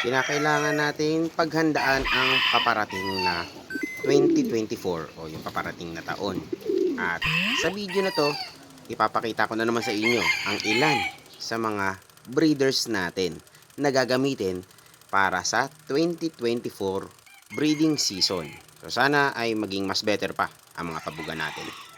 kinakailangan natin paghandaan ang paparating na 2024 o yung paparating na taon. At sa video na to, ipapakita ko na naman sa inyo ang ilan sa mga breeders natin na gagamitin para sa 2024 breeding season. So sana ay maging mas better pa ang mga pabuga natin.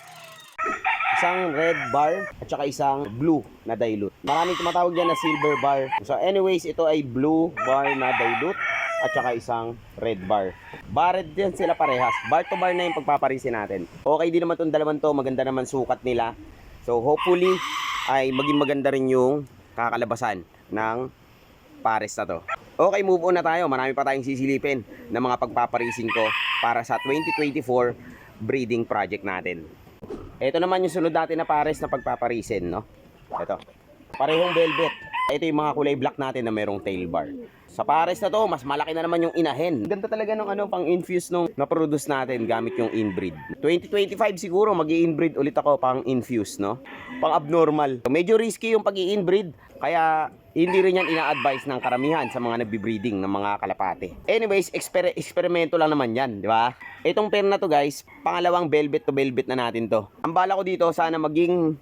Isang red bar at saka isang blue na dilute. Maraming tumatawag dyan na silver bar. So anyways, ito ay blue bar na dilute at saka isang red bar. Barred din sila parehas. Bar to bar na yung pagpaparisin natin. Okay din naman itong dalawan to. Maganda naman sukat nila. So hopefully ay maging maganda rin yung kakalabasan ng pares na to. Okay, move on na tayo. Marami pa tayong sisilipin ng mga pagpaparisin ko para sa 2024 breeding project natin. Ito naman yung sunod natin na pares na pagpaparisin, no? Ito. Parehong velvet. Ito yung mga kulay black natin na merong tail bar. Sa pares na to, mas malaki na naman yung inahin. Ganda talaga ng ano, pang infuse nung na-produce natin gamit yung inbreed. 2025 siguro, mag inbreed ulit ako pang infuse, no? Pang abnormal. Medyo risky yung pag inbreed kaya hindi rin yan ina-advise ng karamihan sa mga nagbi-breeding ng mga kalapate. Anyways, exper- eksperimento lang naman yan, di ba? Itong pair na to guys, pangalawang velvet to velvet na natin to. Ang bala ko dito, sana maging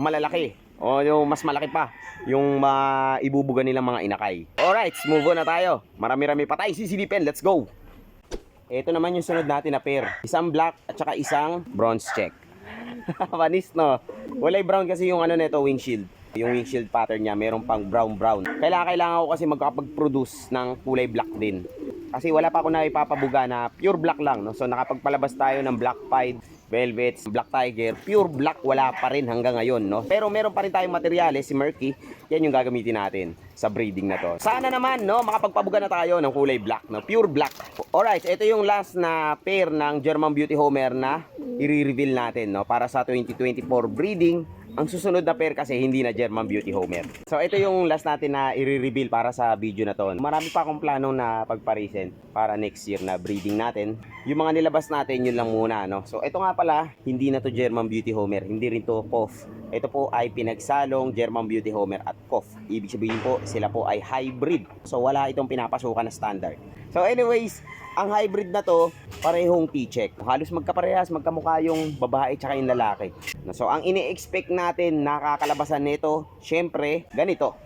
malalaki. O yung mas malaki pa yung maibubuga nilang mga inakay. Alright, move on na tayo. Marami-rami pa tayo sisilipin. Let's go! Ito naman yung sunod natin na pair. Isang black at saka isang bronze check. Panis no. Walay brown kasi yung ano nito windshield. Yung windshield pattern niya meron pang brown brown. Kailangan kailangan ko kasi magkapag-produce ng kulay black din. Kasi wala pa ako na ipapabuga na pure black lang no. So nakapagpalabas tayo ng black pied, velvets, black tiger, pure black wala pa rin hanggang ngayon no. Pero meron pa rin tayong materyales si Murky. Yan yung gagamitin natin sa breeding na to. Sana naman no makapagpabuga na tayo ng kulay black no, pure black. Alright, ito yung last na pair ng German Beauty Homer na i-reveal natin no para sa 2024 breeding. Ang susunod na pair kasi hindi na German Beauty Homer. So ito yung last natin na i-reveal para sa video na to. Marami pa akong plano na pagparisen para next year na breeding natin. Yung mga nilabas natin yun lang muna no. So ito nga pala, hindi na to German Beauty Homer, hindi rin to POF. Ito po ay pinagsalong German Beauty Homer at POF. Ibig sabihin po, sila po ay hybrid. So wala itong pinapasukan na standard. So anyways, ang hybrid na to, parehong T-check. Halos magkaparehas, magkamukha yung babae tsaka yung lalaki. So ang ini-expect natin nakakalabasan nito, syempre, ganito.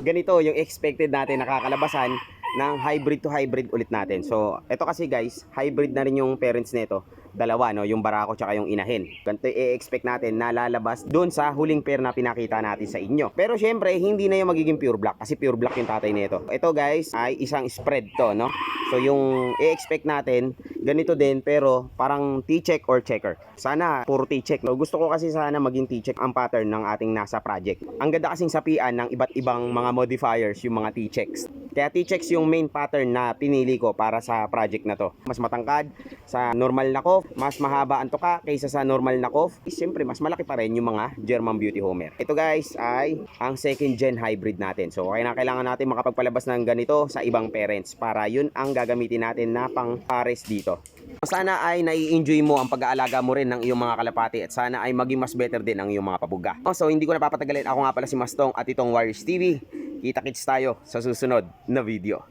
Ganito yung expected natin nakakalabasan ng hybrid to hybrid ulit natin. So, ito kasi guys, hybrid na rin yung parents nito. Dalawa, no? Yung barako tsaka yung inahin. Ganito i-expect natin na lalabas doon sa huling pair na pinakita natin sa inyo. Pero syempre, hindi na yung magiging pure black kasi pure black yung tatay nito. Ito guys, ay isang spread to, no? So, yung i-expect natin, ganito din pero parang T-check or checker. Sana puro T-check. No? Gusto ko kasi sana maging T-check ang pattern ng ating nasa project. Ang ganda kasing sapian ng iba't ibang mga modifiers yung mga T-checks. Kaya T-checks yung main pattern na pinili ko para sa project na to. Mas matangkad sa normal na cough, mas mahaba ang tuka kaysa sa normal na. Eh, Siyempre, mas malaki pa rin yung mga German Beauty Homer. Ito guys ay ang second gen hybrid natin. So, kaya na kailangan natin makapagpalabas ng ganito sa ibang parents para yun ang gagamitin natin na pang pares dito. Sana ay nai-enjoy mo ang pag-aalaga mo rin ng iyong mga kalapati at sana ay maging mas better din ang iyong mga pabuga. Oh, so hindi ko napapatagalin. Ako nga pala si Mastong at itong Warriors TV. Kita-kits tayo sa susunod na video.